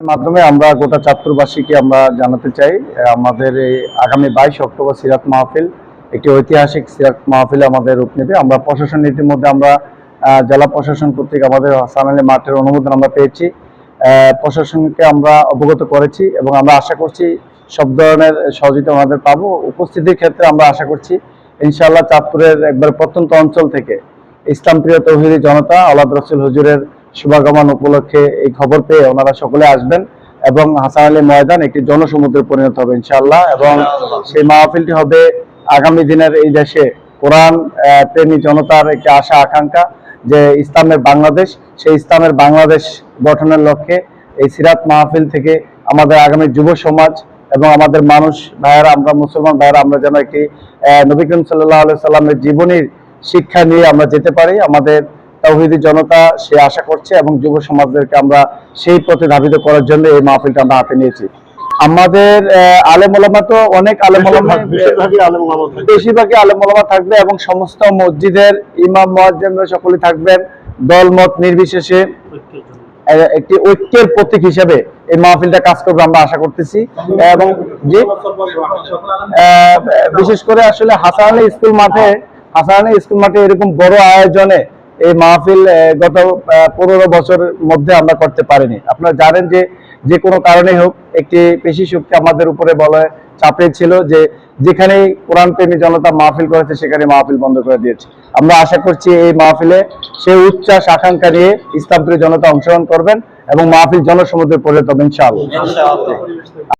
মাধ্যমে আমরা গোটা চাঁদপুরবাসীকে আমরা জানাতে চাই আমাদের এই আগামী বাইশ অক্টোবর সিরাত মাহফিল, একটি ঐতিহাসিক সিরাত মাহফিল আমাদের রূপ নেবে। আমরা প্রশাসন নীতির মধ্যে আমরা জেলা প্রশাসন কর্তৃক আমাদের হাসান আলী মাঠের অনুমোদন আমরা পেয়েছি। প্রশাসনকে আমরা অবগত করেছি এবং আমরা আশা করছি সব ধরনের সহযোগিতা আমাদের পাবো। উপস্থিতির ক্ষেত্রে আমরা আশা করছি ইনশাআল্লাহ চাঁদপুরের একবার প্রত্যন্ত অঞ্চল থেকে ইসলাম প্রিয় তৌহিদি জনতা আলাদ রসুল হুজুরের শুভাগমন উপলক্ষে এই খবর পেয়ে ওনারা সকলে আসবেন এবং হাসান আলী ময়দান একটি জনসমুদ্রে পরিণত হবে ইনশাআল্লাহ। এবং সেই মাহফিলটি হবে আগামী দিনের এই দেশে। কোরআন প্রেমী জনতার একটি আশা আকাঙ্ক্ষা যে ইসলামের বাংলাদেশ সেই ইসলামের বাংলাদেশ গঠনের লক্ষ্যে এই সিরাত মাহফিল থেকে আমাদের আগামী যুব সমাজ এবং আমাদের মানুষ ভাইয়েরা আমরা মুসলমান ভাইয়েরা আমরা যেন একটি আহ, নবী করিম সাল্লাহ সাল্লামের জীবনীর শিক্ষা নিয়ে আমরা যেতে পারি। আমাদের তৌহিদি জনতা সে আশা করছে এবং যুব সমাজদেরকে আমরা সেই পথে ধাবিত করার জন্য এই মাহফিলটা আমরা হাতে নিয়েছি। আমাদের আলেমলামা তো অনেক আলেমলামা বেশিরভাগই আলেম ওলামা থাকে। বেশিরভাগই আলেম ওলামা থাকবে এবং সমস্ত মসজিদের ইমাম মুয়াজ্জিনরা সকলে থাকবেন। দলমত নির্বিশেষে একটি ঐক্যের প্রতীক হিসেবে এই মাহফিলটা কাজ করবে আমরা আশা করতেছি। এবং যে বিশেষ করে আসলে হাসান স্কুল মাঠে হাসান স্কুল মাঠে এরকম বড় আয়োজনে এই মাহফিল গত পনেরো বছরের মধ্যে আমরা করতে পারিনি। আপনারা জানেন যে যে কোনো কারণে হোক, একটি পেশি শক্তি আমাদের উপরে বলে চাপে ছিল যে যেখানে কোরআন প্রেমী জনতা মাহফিল করেছে, সেখানে মাহফিল বন্ধ করে দিয়েছে। আমরা আশা করছি এই মাহফিলে সেই উচ্চাস, আকাঙ্ক্ষা নিয়ে ইসলামপ্রিয় জনতা অংশগ্রহণ করবেন এবং মাহফিল জনসমুদ্রে পরিণত হবে, ইনশাআল্লাহ।